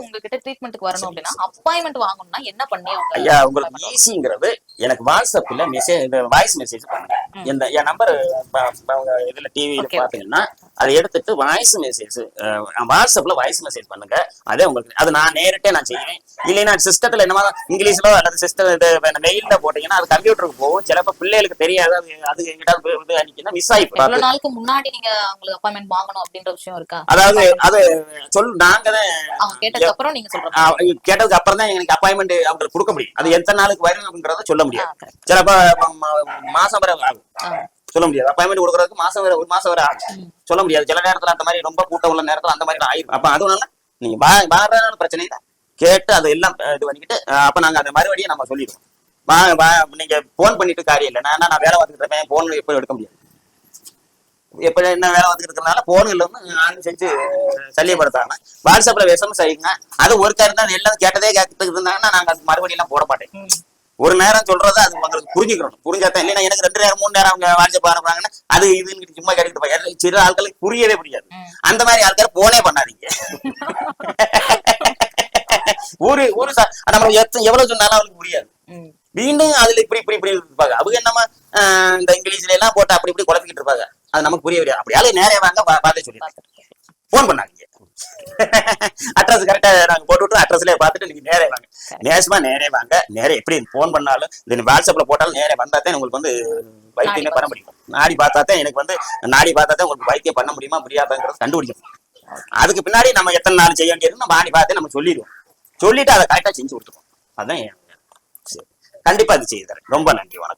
உங்ககிட்ட ட்ரீட்மெண்ட்டுக்கு வரணும் அப்படின்னா அப்பாயின்மெண்ட் வாங்கணும்னா என்ன பண்ணி ஐயா உங்களுக்கு ஈஸிங்கிறது எனக்கு வாட்ஸ்அப்ல மெசேஜ் வாய்ஸ் மெசேஜ் பண்ணுங்க. இந்த என் நம்பர் இதுல டிவியில. பாத்தீங்கன்னா அதை எடுத்துட்டு வாய்ஸ் மெசேஜ் வாட்ஸ்அப்ல வாய்ஸ் மெசேஜ் பண்ணுங்க. அதே உங்களுக்கு அது நான் நேரிட்டே நான் செய்வேன். இல்லைன்னா சிஸ்டத்துல என்னமா இங்கிலீஷ்ல அல்லது சிஸ்டம் இது மெயில்ல போட்டீங்கன்னா அது கம்ப்யூட்டருக்கு போகும். சிலப்ப பிள்ளைகளுக்கு தெரியாது. அது அது எங்கிட்ட வந்து அன்னைக்குன்னா மிஸ் ஆகி நாளுக்கு முன்னாடி நீங்க அவங்களுக்கு அப்பாயின்மெண்ட் வாங்கணும் அப்படின்ற விஷயம் இருக்கா? அதாவது அது சொல் நாங்க தான் அவங்க கேட்டதுக்கு அப்புறம் நீங்க சொல்றீங்க கேட்டதுக்கு அப்புறம் தான் எனக்கு அப்பாயின்மெண்ட் அவங்களுக்கு கொடுக்க முடியும். அது எத்தனை நாளுக்கு வரும் அப்படின்றத சொல்ல முடியாது. சிலப்ப மாசம் வரை ஆகும். சொல்ல முடியாது. அப்பாயின்மெண்ட் கொடுக்கறதுக்கு மாசம் வரை ஒரு மாசம் வரை ஆகும் சொல்ல முடியாது. சில நேரத்துல அந்த மாதிரி ரொம்ப கூட்டம் உள்ள நேரத்துல அந்த மாதிரி ஆயிரும். அப்ப அதுனால நீங்க வா- வாரனால பிரச்சனை இல்லை. கேட்டு அதை எல்லாம் இது பண்ணிக்கிட்டு அப்ப நாங்க அந்த மறுபடியும் நம்ம சொல்லிடுவோம். வா வா நீங்க போன் பண்ணிட்டு காரியம் இல்லை. நான் நான் வேலை பார்த்துட்டு இருப்பேன் போன் எப்போ எடுக்க முடியாது. எப்ப என்ன வேலை பார்த்துட்டு இருக்கறனால போன்ல வந்து ஆன் செஞ்சு சல்லியப்படுத்தாங்க வாட்ஸ்அப்ல விஷம் செய்யுங்க அது ஒரு காரணம் தான். எல்லாம் கேட்டதே கேட்டுட்டு இருந்தாங்கன்னா நாங்க அது மறுபடியும் எல்லாம் போட மாட்டேன். ஒரு நேரம் சொல்றத அது உங்களுக்கு புரிஞ்சுக்கணும். புரிஞ்சாதான் இல்லைன்னா எனக்கு ரெண்டு நேரம் மூணு நேரம் அவங்க வாட்ஸ்அப் அனுப்புறாங்கன்னா அது இதுன்னு சும்மா போய். சில ஆட்களுக்கு புரியவே புரியாது. அந்த மாதிரி ஆட்கள் போனே பண்ணாதீங்க. ஊரு சா- நம்ம எவ்வளவு சொன்னாலும் அவங்களுக்கு புரியாது. மீண்டும் அதுல இப்படி இப்படி இப்படி இருப்பாங்க. அவங்க என்னமா இந்த இங்கிலீஷ்ல எல்லாம் போட்டு அப்படி இப்படி குழப்பிக்கிட்டு இருப்பாங்க. அது நமக்கு புரிய முடியாது அப்படியாலே நேரே வாங்க பார்த்து சொல்லி. போன் பண்ணாதீங்க. அட்ரஸ் கரெக்டா நாங்க போட்டு விட்டு அட்ரஸ்லயே பார்த்துட்டு நீங்க நேரே வாங்க. நேசமா நேரே வாங்க. நேரே எப்படி போன் பண்ணாலும் இது வாட்ஸ்அப்ல போட்டாலும் நேரே வந்தா தான் உங்களுக்கு வந்து வைத்தியமே பண்ண முடியும். நாடி பார்த்தா தான் எனக்கு வந்து நாடி பார்த்தா தான் உங்களுக்கு வைத்தியம் பண்ண முடியுமா முடியாதாங்கிறது கண்டுபிடிக்கணும் அதுக்கு பின்னாடி நம்ம எத்தனை நாள் செய்ய வேண்டியது நம்ம நாடி பார்த்தே நம்ம சொல்லிடுவோம். சொல்லிட்டு அதை கரெக்டா செஞ்சு கொடுத்துருவோம். அதான் கண்டிப்பா அது செய்து தரேன். ரொம்ப நன்றி வணக்கம்.